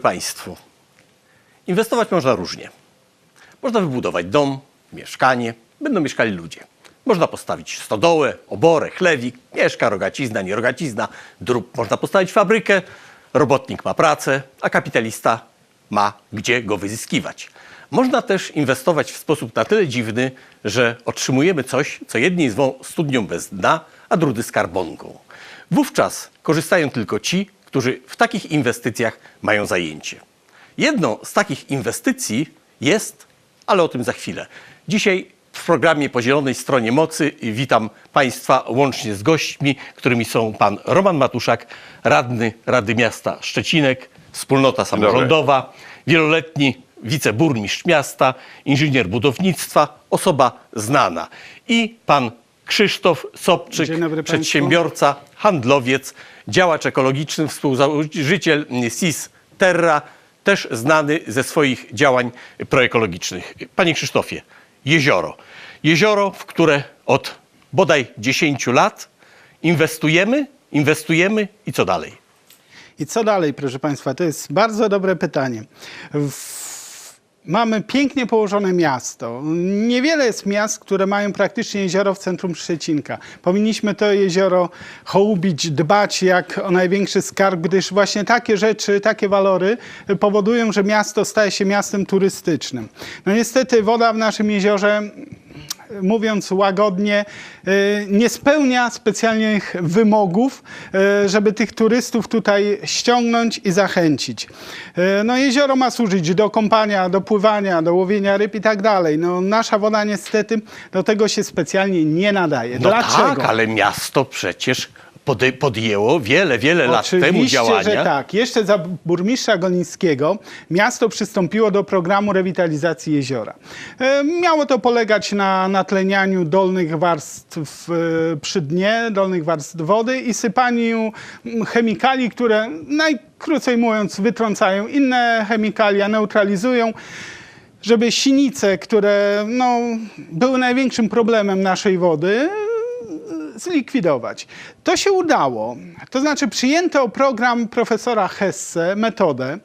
dobry Państwu. Inwestować można różnie. Można wybudować dom, mieszkanie, będą mieszkali ludzie. Można postawić stodołę, oborę, chlewik, mieszka rogacizna, nie rogacizna, drób. Można postawić fabrykę, robotnik ma pracę, a kapitalista ma gdzie go wyzyskiwać. Można też inwestować w sposób na tyle dziwny, że otrzymujemy coś, co jedni zwą studnią bez dna, a drudzy skarbonką. Wówczas korzystają tylko ci, którzy w takich inwestycjach mają zajęcie. Jedną z takich inwestycji jest, ale o tym za chwilę. Dzisiaj w programie po Zielonej Stronie Mocy witam Państwa łącznie z gośćmi, którymi są pan Roman Matuszak, radny Rady Miasta Szczecinek, wspólnota samorządowa, wieloletni wiceburmistrz miasta, inżynier budownictwa, osoba znana i pan Krzysztof Sobczyk, przedsiębiorca, handlowiec, działacz ekologiczny, współzałożyciel SIS Terra, też znany ze swoich działań proekologicznych. Panie Krzysztofie, jezioro. Jezioro, w które od bodaj 10 lat inwestujemy, inwestujemy i co dalej? I co dalej, proszę Państwa? To jest bardzo dobre pytanie. W... Mamy pięknie położone miasto. Niewiele jest miast, które mają praktycznie jezioro w centrum Szczecinka. Powinniśmy to jezioro hołubić, dbać jak o największy skarb, gdyż właśnie takie rzeczy, takie walory powodują, że miasto staje się miastem turystycznym. No niestety woda w naszym jeziorze mówiąc łagodnie, y, nie spełnia specjalnych wymogów, y, żeby tych turystów tutaj ściągnąć i zachęcić. Y, No jezioro ma służyć do kąpania, do pływania, do łowienia ryb i tak dalej. No nasza woda niestety do tego się specjalnie nie nadaje. No Dlaczego? tak, ale miasto przecież podjęło wiele, wiele lat temu Oczywiście, działania. że tak. Jeszcze za burmistrza Golińskiego miasto przystąpiło do programu rewitalizacji jeziora. E, Miało to polegać na natlenianiu dolnych warstw e, przy dnie, dolnych warstw wody i sypaniu mm, chemikali, które najkrócej mówiąc wytrącają inne chemikalia, neutralizują żeby sinice, które no, były największym problemem naszej wody, zlikwidować. To się udało. To znaczy przyjęto program profesora Hesse, metodę.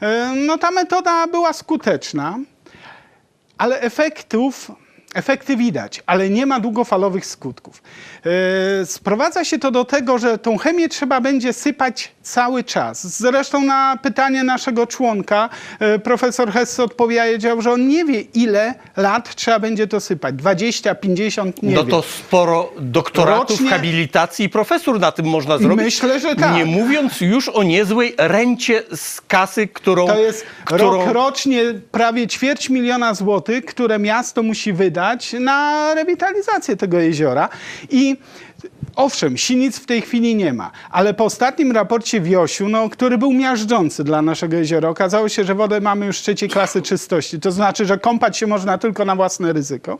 E, No ta metoda była skuteczna, ale efektów, efekty widać, ale nie ma długofalowych skutków. E, Sprowadza się to do tego, że tą chemię trzeba będzie sypać cały czas. Zresztą na pytanie naszego członka e, profesor Hesse odpowiedział, że on nie wie ile lat trzeba będzie to sypać. 20, 50, nie no wie. to sporo doktoratów, Rocznie- habilitacji i profesur na tym można zrobić. Myślę, że tak. Nie mówiąc już o niezłej rencie z kasy, którą... To jest którą... rok rocznie prawie ćwierć miliona złotych, które miasto musi wydać na rewitalizację tego jeziora. I owszem, sinic w tej chwili nie ma, ale po ostatnim raporcie Wiosiu, no, który był miażdżący dla naszego jeziora, okazało się, że wodę mamy już trzeciej klasy czystości. To znaczy, że kąpać się można tylko na własne ryzyko.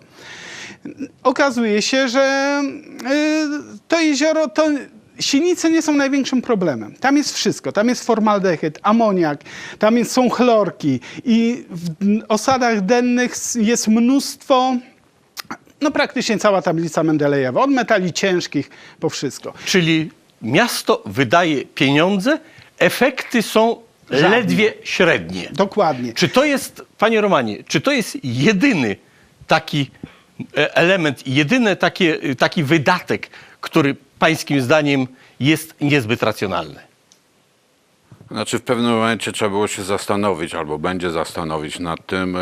Okazuje się, że y, to jezioro to Sinice nie są największym problemem. Tam jest wszystko. Tam jest formaldehyd, amoniak, tam są chlorki i w osadach dennych jest mnóstwo, no praktycznie cała tablica Mendelejewa, od metali ciężkich po wszystko. Czyli miasto wydaje pieniądze, efekty są Żadne. ledwie średnie. Dokładnie. Czy to jest, panie Romanie, czy to jest jedyny taki e, element, jedyny takie, taki wydatek, który pańskim zdaniem jest niezbyt racjonalny? Znaczy w pewnym momencie trzeba było się zastanowić, albo będzie zastanowić nad tym, e,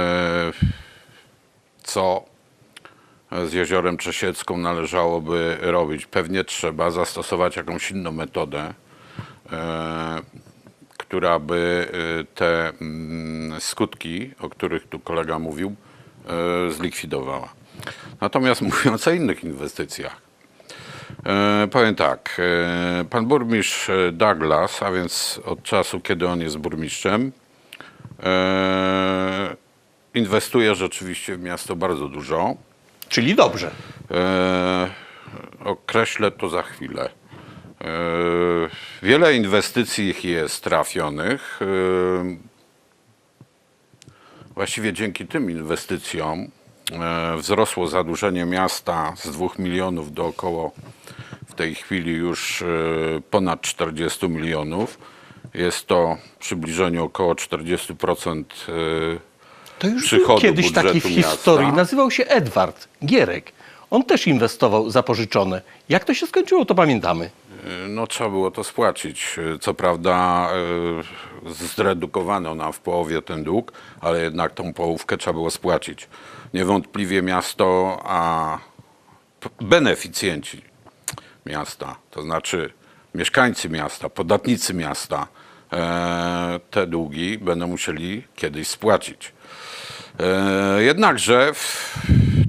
co z jeziorem Czesiecką należałoby robić. Pewnie trzeba zastosować jakąś inną metodę, e, która by e, te mm, skutki, o których tu kolega mówił, e, zlikwidowała. Natomiast mówiąc o innych inwestycjach, powiem tak, pan burmistrz Douglas, a więc od czasu, kiedy on jest burmistrzem, inwestuje rzeczywiście w miasto bardzo dużo. Czyli dobrze. E, określę to za chwilę. E, wiele inwestycji jest trafionych. E, właściwie dzięki tym inwestycjom e, wzrosło zadłużenie miasta z 2 milionów do około w tej chwili już e, ponad 40 milionów. Jest to w przybliżeniu około 40% e, To już był kiedyś taki w budżetu miasta. historii. Nazywał się Edward Gierek. On też inwestował zapożyczone. Jak to się skończyło, to pamiętamy. No trzeba było to spłacić. Co prawda e, zredukowano nam w połowie ten dług, ale jednak tą połówkę trzeba było spłacić. Niewątpliwie miasto, a beneficjenci miasta, to znaczy mieszkańcy miasta, podatnicy miasta, e, te długi będą musieli kiedyś spłacić. E, Jednakże w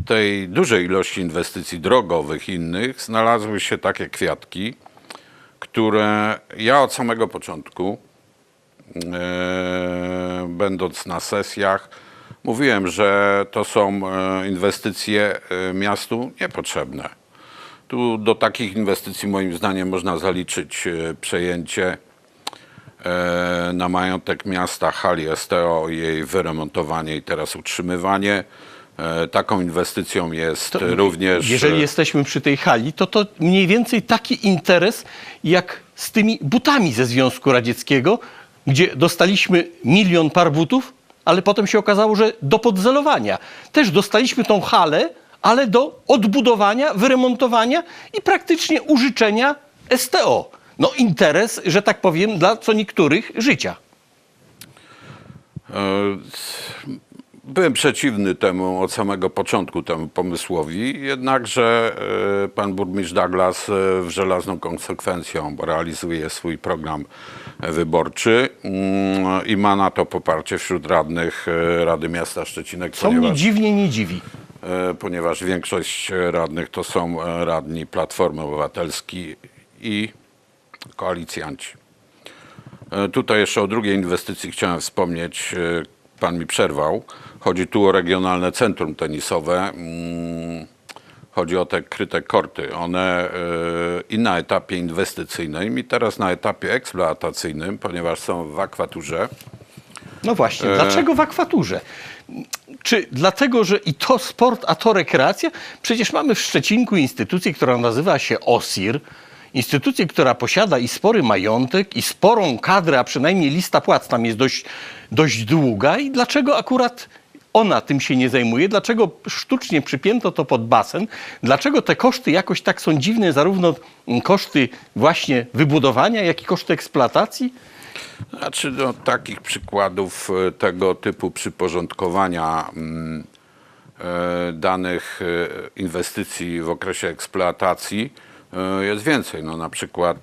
tej dużej ilości inwestycji drogowych i innych znalazły się takie kwiatki, które ja od samego początku, e, będąc na sesjach, mówiłem, że to są e, inwestycje miastu niepotrzebne. Tu do takich inwestycji moim zdaniem można zaliczyć przejęcie na majątek miasta hali STO i jej wyremontowanie i teraz utrzymywanie. E, Taką inwestycją jest również... Jeżeli jesteśmy przy tej hali, to to mniej więcej taki interes jak z tymi butami ze Związku Radzieckiego, gdzie dostaliśmy milion par butów, ale potem się okazało, że do podzelowania. Też dostaliśmy tą halę, ale do odbudowania, wyremontowania i praktycznie użyczenia STO. No interes, że tak powiem, dla co niektórych życia. E, Byłem przeciwny temu od samego początku, temu pomysłowi, jednakże e, pan burmistrz Douglas e, w żelazną konsekwencją realizuje swój program wyborczy mm, i ma na to poparcie wśród radnych Rady Miasta Szczecinek, Co mnie dziwnie nie dziwi. ponieważ większość radnych to są radni Platformy Obywatelskiej i koalicjanci. E, Tutaj jeszcze o drugiej inwestycji chciałem wspomnieć. E, Pan mi przerwał. Chodzi tu o regionalne centrum tenisowe. Mm, Chodzi o te kryte korty. One e, i na etapie inwestycyjnym, i teraz na etapie eksploatacyjnym, ponieważ są w akwaturze. No właśnie, dlaczego w akwaturze? Czy dlatego, że i to sport, a to rekreacja? Przecież mamy w Szczecinku instytucję, która nazywa się OSIR. Instytucję, która posiada i spory majątek, i sporą kadrę, a przynajmniej lista płac tam jest dość, dość długa. I dlaczego akurat ona tym się nie zajmuje? Dlaczego sztucznie przypięto to pod basen? Dlaczego te koszty jakoś tak są dziwne, zarówno koszty właśnie wybudowania, jak i koszty eksploatacji? Znaczy, no, takich przykładów e, tego typu przyporządkowania mm, e, danych e, inwestycji w okresie eksploatacji jest więcej. No, na przykład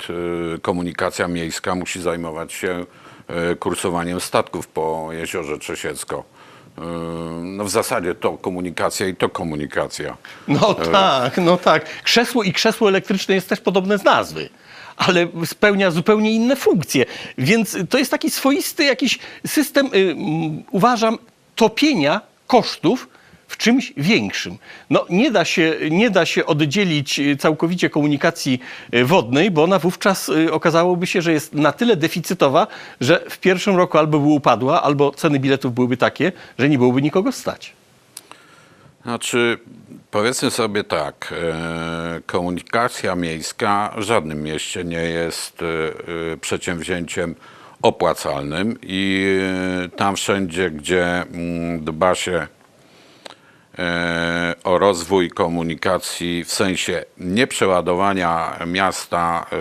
e, komunikacja miejska musi zajmować się e, kursowaniem statków po jeziorze Trzesiecko. E, No w zasadzie to komunikacja i to komunikacja. No tak, no tak. Krzesło i krzesło elektryczne jest też podobne z nazwy, ale spełnia zupełnie inne funkcje. Więc to jest taki swoisty jakiś system, y, uważam, topienia kosztów w czymś większym. No, nie, da się, nie da się oddzielić y, całkowicie komunikacji y, wodnej, bo ona wówczas y, okazałoby się, że jest na tyle deficytowa, że w pierwszym roku albo by upadła, albo ceny biletów byłyby takie, że nie byłoby nikogo stać. Znaczy, powiedzmy sobie tak, e, komunikacja miejska w żadnym mieście nie jest e, e, przedsięwzięciem opłacalnym i tam wszędzie, gdzie mm, dba się o rozwój komunikacji w sensie nieprzeładowania miasta e,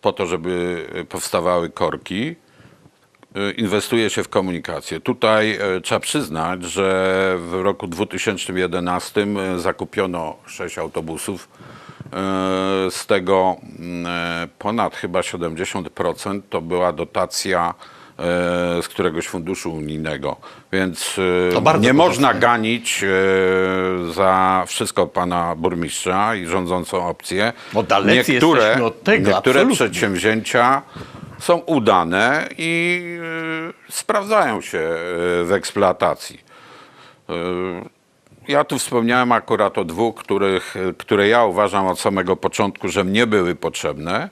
po to, żeby powstawały korki, y, inwestuje się w komunikację. Tutaj e, trzeba przyznać, że w roku 2011 e, zakupiono 6 autobusów. E, Z tego mm, e, ponad chyba 70% to była dotacja e, z któregoś funduszu unijnego. Więc e, nie można ganić e, za wszystko pana burmistrza i rządzącą opcję. Dalecy jesteśmy od tego, niektóre absolutnie. przedsięwzięcia są udane i e, sprawdzają się e, w eksploatacji. E, Ja tu wspomniałem akurat o dwóch, których, e, które ja uważam od samego początku, że mnie były potrzebne.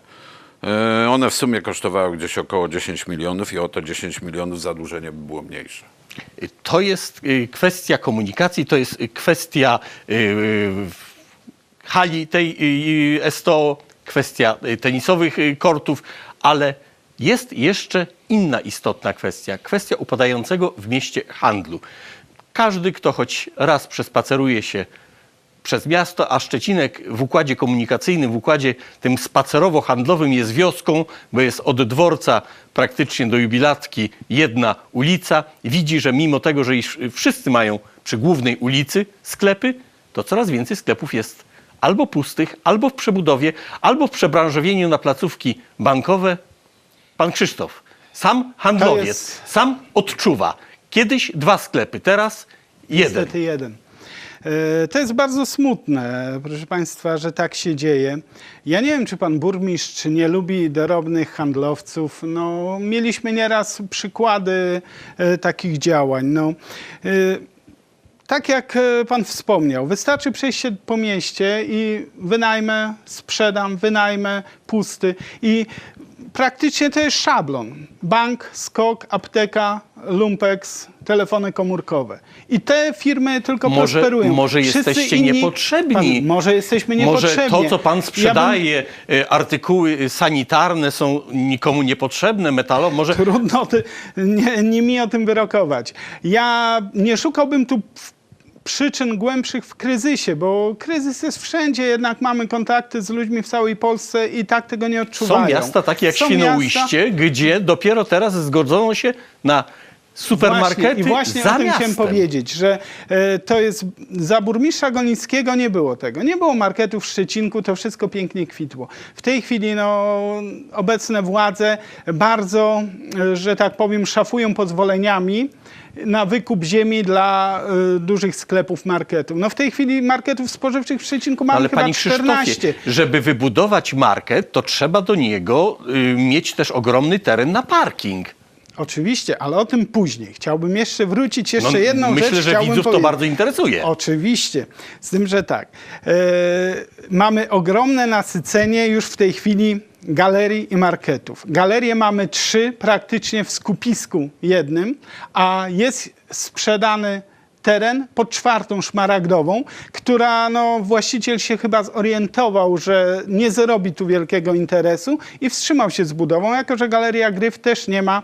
E, One w sumie kosztowały gdzieś około 10 milionów i o te 10 milionów zadłużenie by było mniejsze. To jest y, kwestia komunikacji, to jest y, kwestia y, y, hali tej y, y, STO, kwestia y, tenisowych y, kortów, ale jest jeszcze inna istotna kwestia. Kwestia upadającego w mieście handlu. Każdy, kto choć raz przespaceruje się przez miasto, a Szczecinek w układzie komunikacyjnym, w układzie tym spacerowo-handlowym jest wioską, bo jest od dworca praktycznie do jubilatki jedna ulica. Widzi, że mimo tego, że wszyscy mają przy głównej ulicy sklepy, to coraz więcej sklepów jest albo pustych, albo w przebudowie, albo w przebranżowieniu na placówki bankowe. Pan Krzysztof, sam handlowiec, jest- sam odczuwa. Kiedyś dwa sklepy, teraz jeden. Niestety jeden. E, To jest bardzo smutne, proszę Państwa, że tak się dzieje. Ja nie wiem, czy pan burmistrz nie lubi drobnych handlowców. No, mieliśmy nieraz przykłady e, takich działań. No, e, tak jak pan wspomniał, wystarczy przejść się po mieście i wynajmę, sprzedam, wynajmę, pusty i praktycznie to jest szablon. Bank, skok, apteka, lumpex, telefony komórkowe. I te firmy tylko Może, prosperują. może Wszyscy jesteście inni- niepotrzebni. Pan, może jesteśmy niepotrzebni. Może to, co pan Ja sprzedaje, y, artykuły sanitarne są nikomu niepotrzebne, metalowe. Może Trudno ty, nie, nie mi o tym wyrokować. Ja nie szukałbym tu przyczyn głębszych w kryzysie, bo kryzys jest wszędzie, jednak mamy kontakty z ludźmi w całej Polsce i tak tego nie odczuwają. są miasta takie jak Są Świnoujście, gdzie dopiero teraz zgodzono się na supermarkety Właśnie, I właśnie za o tym miastem. chciałem powiedzieć, że e, to jest, za burmistrza Golińskiego nie było tego. Nie było marketu w Szczecinku, to wszystko pięknie kwitło. W tej chwili no, obecne władze bardzo, e, że tak powiem, szafują pozwoleniami na wykup ziemi dla e, dużych sklepów marketów. No w tej chwili marketów spożywczych w Szczecinku mamy Ale chyba panie 14. Krzysztofie, żeby wybudować market, to trzeba do niego y, mieć też ogromny teren na parking. Oczywiście, ale o tym później. Chciałbym jeszcze wrócić jeszcze No, jedną myślę, rzecz. że chciałbym widzów to powiedzieć. bardzo interesuje. Oczywiście, z tym, że tak. E, mamy ogromne nasycenie już w tej chwili galerii i marketów. Galerie mamy trzy praktycznie w skupisku jednym, a jest sprzedany teren pod czwartą szmaragdową, która no, właściciel się chyba zorientował, że nie zrobi tu wielkiego interesu i wstrzymał się z budową, jako że Galeria Gryf też nie ma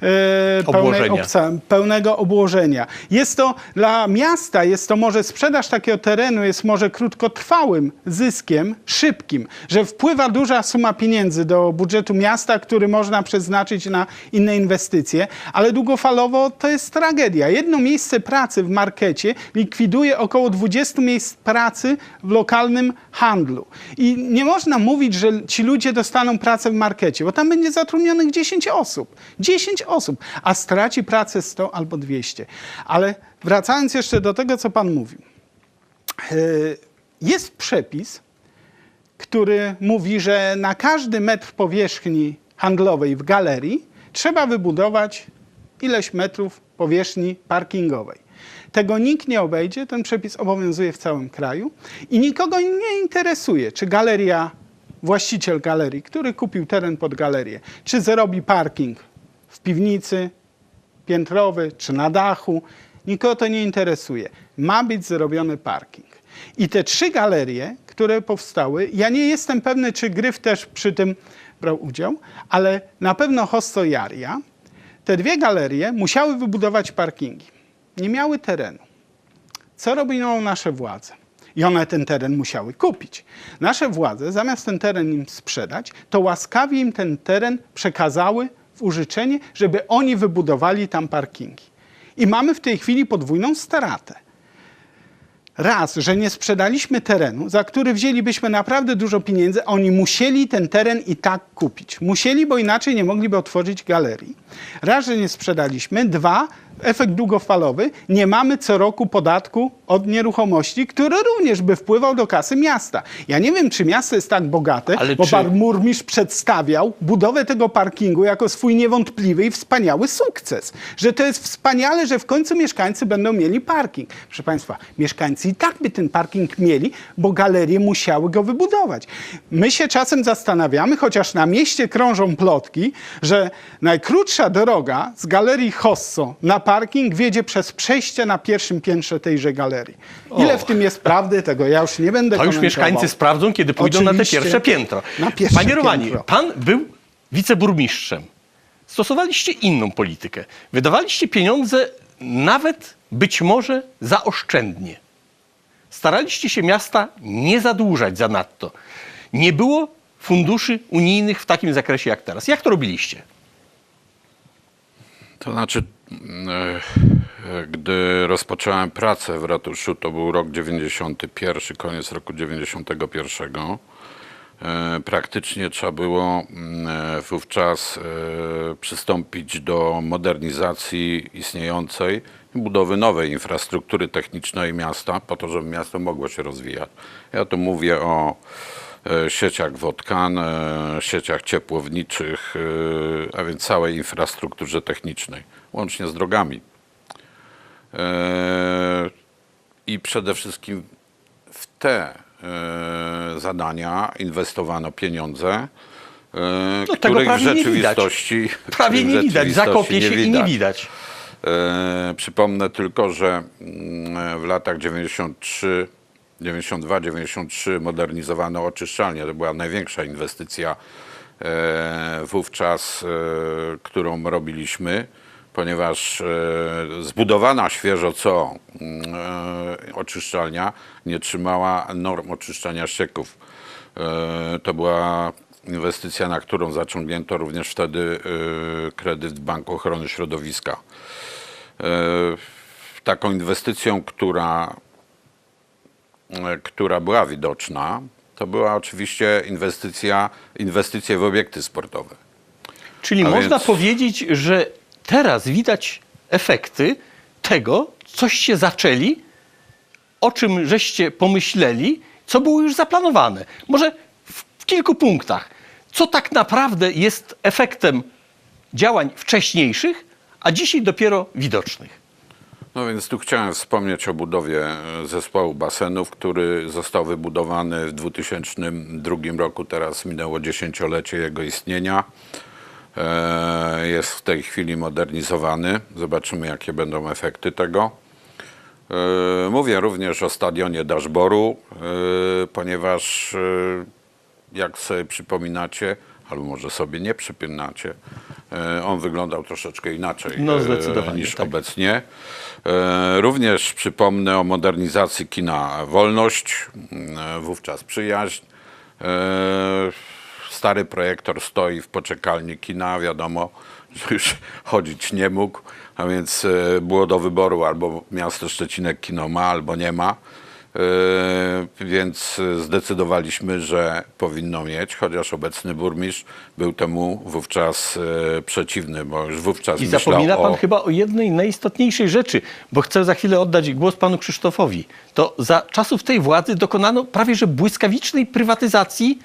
pełnej Obłożenia. obsa- pełnego obłożenia. Jest to dla miasta, jest to może sprzedaż takiego terenu, jest może krótkotrwałym zyskiem, szybkim, że wpływa duża suma pieniędzy do budżetu miasta, który można przeznaczyć na inne inwestycje, ale długofalowo to jest tragedia. Jedno miejsce pracy w markecie likwiduje około 20 miejsc pracy w lokalnym handlu. I nie można mówić, że ci ludzie dostaną pracę w markecie, bo tam będzie zatrudnionych 10 osób. 10 osób, a straci pracę 100 albo 200. Ale wracając jeszcze do tego, co pan mówił. Yy, Jest przepis, który mówi, że na każdy metr powierzchni handlowej w galerii trzeba wybudować ileś metrów powierzchni parkingowej. Tego nikt nie obejdzie, ten przepis obowiązuje w całym kraju i nikogo nie interesuje, czy galeria, właściciel galerii, który kupił teren pod galerię, czy zrobi parking w piwnicy, piętrowy czy na dachu. Nikogo to nie interesuje. Ma być zrobiony parking. I te trzy galerie, które powstały, ja nie jestem pewny, czy Gryf też przy tym brał udział, ale na pewno Hosto Jaria, te dwie galerie musiały wybudować parkingi. Nie miały terenu. Co robią nasze władze? I one ten teren musiały kupić. Nasze władze, zamiast ten teren im sprzedać, to łaskawie im ten teren przekazały w użyczenie, żeby oni wybudowali tam parkingi. I mamy w tej chwili podwójną stratę. Raz, że nie sprzedaliśmy terenu, za który wzięlibyśmy naprawdę dużo pieniędzy, a oni musieli ten teren i tak kupić. Musieli, bo inaczej nie mogliby otworzyć galerii. Raz, że nie sprzedaliśmy. Dwa, efekt długofalowy, nie mamy co roku podatku od nieruchomości, który również by wpływał do kasy miasta. Ja nie wiem, czy miasto jest tak bogate, Ale bo czy- pan burmistrz przedstawiał budowę tego parkingu jako swój niewątpliwy i wspaniały sukces. Że to jest wspaniale, że w końcu mieszkańcy będą mieli parking. Proszę Państwa, mieszkańcy I tak by ten parking mieli, bo galerie musiały go wybudować. My się czasem zastanawiamy, chociaż na mieście krążą plotki, że najkrótsza droga z galerii Hosso na parking wiedzie przez przejście na pierwszym piętrze tejże galerii. Ile Och. w tym jest prawdy, tego ja już nie będę To już mieszkańcy sprawdzą, kiedy pójdą na te Oczywiście. pierwsze piętro. Na pierwsze Panie piętro. pan był wiceburmistrzem. Stosowaliście inną politykę. Wydawaliście pieniądze nawet być może zaoszczędnie. Staraliście się miasta nie zadłużać zanadto. Nie było funduszy unijnych w takim zakresie jak teraz. Jak to robiliście? To znaczy, e, gdy rozpocząłem pracę w ratuszu, to był rok 91, koniec roku 91. e, Praktycznie trzeba było mm, e, wówczas przystąpić do modernizacji istniejącej budowy nowej infrastruktury technicznej miasta, po to, żeby miasto mogło się rozwijać. Ja tu mówię o e, sieciach wodkan, e, sieciach ciepłowniczych, e, a więc całej infrastrukturze technicznej, łącznie z drogami. I przede wszystkim w te zadania inwestowano pieniądze, No, których w prawie nie widać. rzeczywistości Prawie nie widać. rzeczywistości Zakopie się i nie widać. E, przypomnę tylko, że mm, w latach 93, 92-93 modernizowano oczyszczalnię. To była największa inwestycja e, wówczas, e, którą robiliśmy, ponieważ zbudowana świeżo co mm, oczyszczalnia nie trzymała norm oczyszczania ścieków. To była inwestycja, na którą zaciągnięto również wtedy kredyt Banku Ochrony Środowiska. E, Taką inwestycją, która, e, która była widoczna, to była oczywiście inwestycja, inwestycje w obiekty sportowe. Czyli A można więc- powiedzieć, że teraz widać efekty tego, coście zaczęli, o czym żeście pomyśleli, co było już zaplanowane. Może w, w kilku punktach. Co tak naprawdę jest efektem działań wcześniejszych, a dzisiaj dopiero widocznych? No więc tu chciałem wspomnieć o budowie e, zespołu basenów, który został wybudowany w 2002 roku. Teraz minęło dziesięciolecie jego istnienia. E, Jest w tej chwili modernizowany. Zobaczymy, jakie będą efekty tego. E, Mówię również o stadionie Daszboru, ponieważ jak sobie przypominacie, albo może sobie nie przypominacie, e, on wyglądał troszeczkę inaczej No, e, niż tak. obecnie. E, Również przypomnę o modernizacji kina Wolność, wówczas Przyjaźń. Stary projektor stoi w poczekalni kina, wiadomo, że już chodzić nie mógł, a więc było do wyboru albo miasto Szczecinek kino ma, albo nie ma. E, Więc zdecydowaliśmy, że powinno mieć, chociaż obecny burmistrz był temu wówczas e, przeciwny, bo już wówczas I zapomina pan o... chyba o jednej najistotniejszej rzeczy, bo chcę za chwilę oddać głos panu Krzysztofowi. To za czasów tej władzy dokonano prawie że błyskawicznej prywatyzacji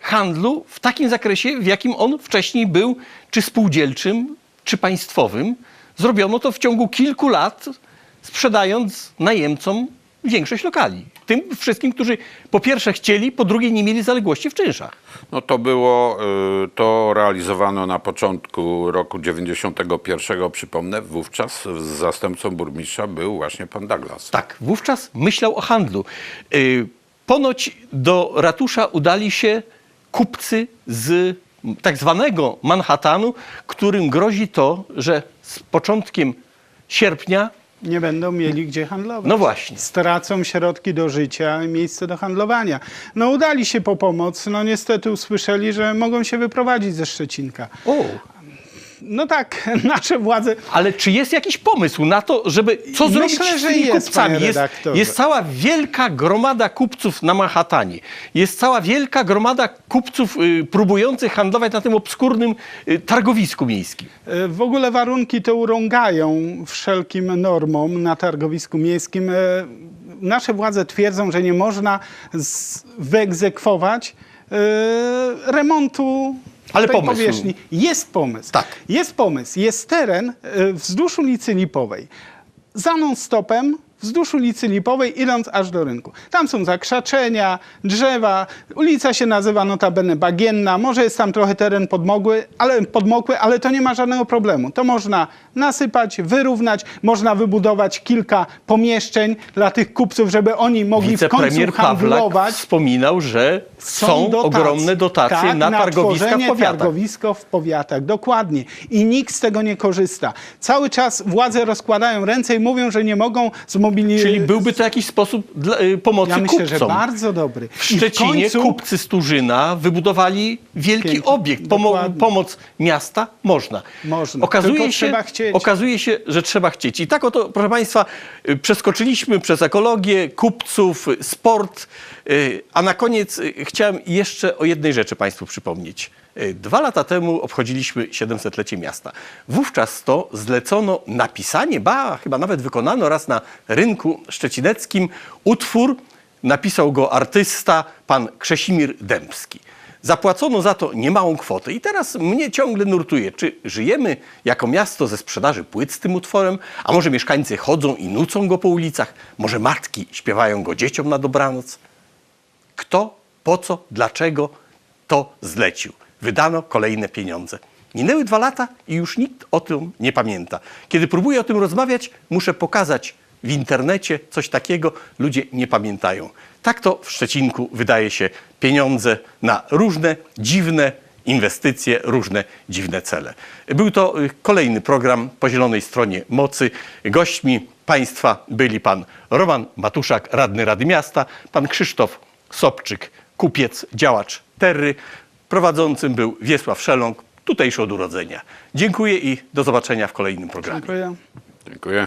handlu w takim zakresie, w jakim on wcześniej był, czy spółdzielczym, czy państwowym. Zrobiono to w ciągu kilku lat, sprzedając najemcom większość lokali. Tym wszystkim, którzy po pierwsze chcieli, po drugie nie mieli zaległości w czynszach. No to było, y, to realizowano na początku roku 91, przypomnę, wówczas zastępcą burmistrza był właśnie pan Douglas. Tak, wówczas myślał o handlu. Y, Ponoć do ratusza udali się kupcy z tak zwanego Manhattanu, którym grozi to, że z początkiem sierpnia Nie będą mieli gdzie handlować. No właśnie. Stracą środki do życia i miejsce do handlowania. No udali się po pomoc, no niestety usłyszeli, że mogą się wyprowadzić ze Szczecinka. No tak, nasze władze ale czy jest jakiś pomysł na to, żeby co Myślę, zrobić z że tymi jest, kupcami? Jest, jest cała wielka gromada kupców na Manhattanie. Jest cała wielka gromada kupców y, próbujących handlować na tym obskurnym y, targowisku miejskim. E, W ogóle warunki te urągają wszelkim normom na targowisku miejskim. E, Nasze władze twierdzą, że nie można z- wyegzekwować e, remontu Ale tej pomysł. powierzchni. Jest pomysł. Tak. Jest pomysł. Jest teren e, wzdłuż ulicy Lipowej. Za non-stopem wzdłuż ulicy Lipowej, idąc aż do rynku. Tam są zakrzaczenia, drzewa. Ulica się nazywa notabene bagienna. Może jest tam trochę teren podmokły, ale, podmokły, ale to nie ma żadnego problemu. To można nasypać, wyrównać, można wybudować kilka pomieszczeń dla tych kupców, żeby oni mogli w końcu handlować. wspominał, że są, dotacje. ogromne dotacje tak, na targowiska w powiatach. targowisko w powiatach, dokładnie. I nikt z tego nie korzysta. Cały czas władze rozkładają ręce i mówią, że nie mogą zmobilizować. Czyli byłby to jakiś sposób dla, y, pomocy Ja myślę, kupcom. że bardzo dobry. W Szczecinie kupcy z Turzyna wybudowali wielki Pięknie, obiekt. Pomo- dokładnie. pomoc miasta można. Można, Okazuje się, trzeba chcieć. okazuje się, że trzeba chcieć. I tak oto, proszę Państwa, y, przeskoczyliśmy przez ekologię, kupców, sport, y, a na koniec chciałem jeszcze o jednej rzeczy Państwu przypomnieć. Y, Dwa lata temu obchodziliśmy 700-lecie miasta. Wówczas to zlecono napisanie, ba, chyba nawet wykonano raz na rynku szczecineckim utwór, napisał go artysta pan Krzesimir Dębski. Zapłacono za to niemałą kwotę. I teraz mnie ciągle nurtuje, czy żyjemy jako miasto ze sprzedaży płyt z tym utworem, a może mieszkańcy chodzą i nucą go po ulicach, może matki śpiewają go dzieciom na dobranoc. Kto, po co, dlaczego to zlecił? Wydano kolejne pieniądze. Minęły dwa lata i już nikt o tym nie pamięta. Kiedy próbuję o tym rozmawiać, muszę pokazać w internecie coś takiego, ludzie nie pamiętają. Tak to w Szczecinku wydaje się pieniądze na różne dziwne inwestycje, różne dziwne cele. Był to y, kolejny program po zielonej stronie mocy. Gośćmi państwa byli pan Roman Matuszak, radny Rady Miasta, pan Krzysztof Sobczyk, kupiec, działacz Terry. Prowadzącym był Wiesław Szeląg, tutejszy od urodzenia. Dziękuję i do zobaczenia w kolejnym programie. Dziękuję. Dziękuję.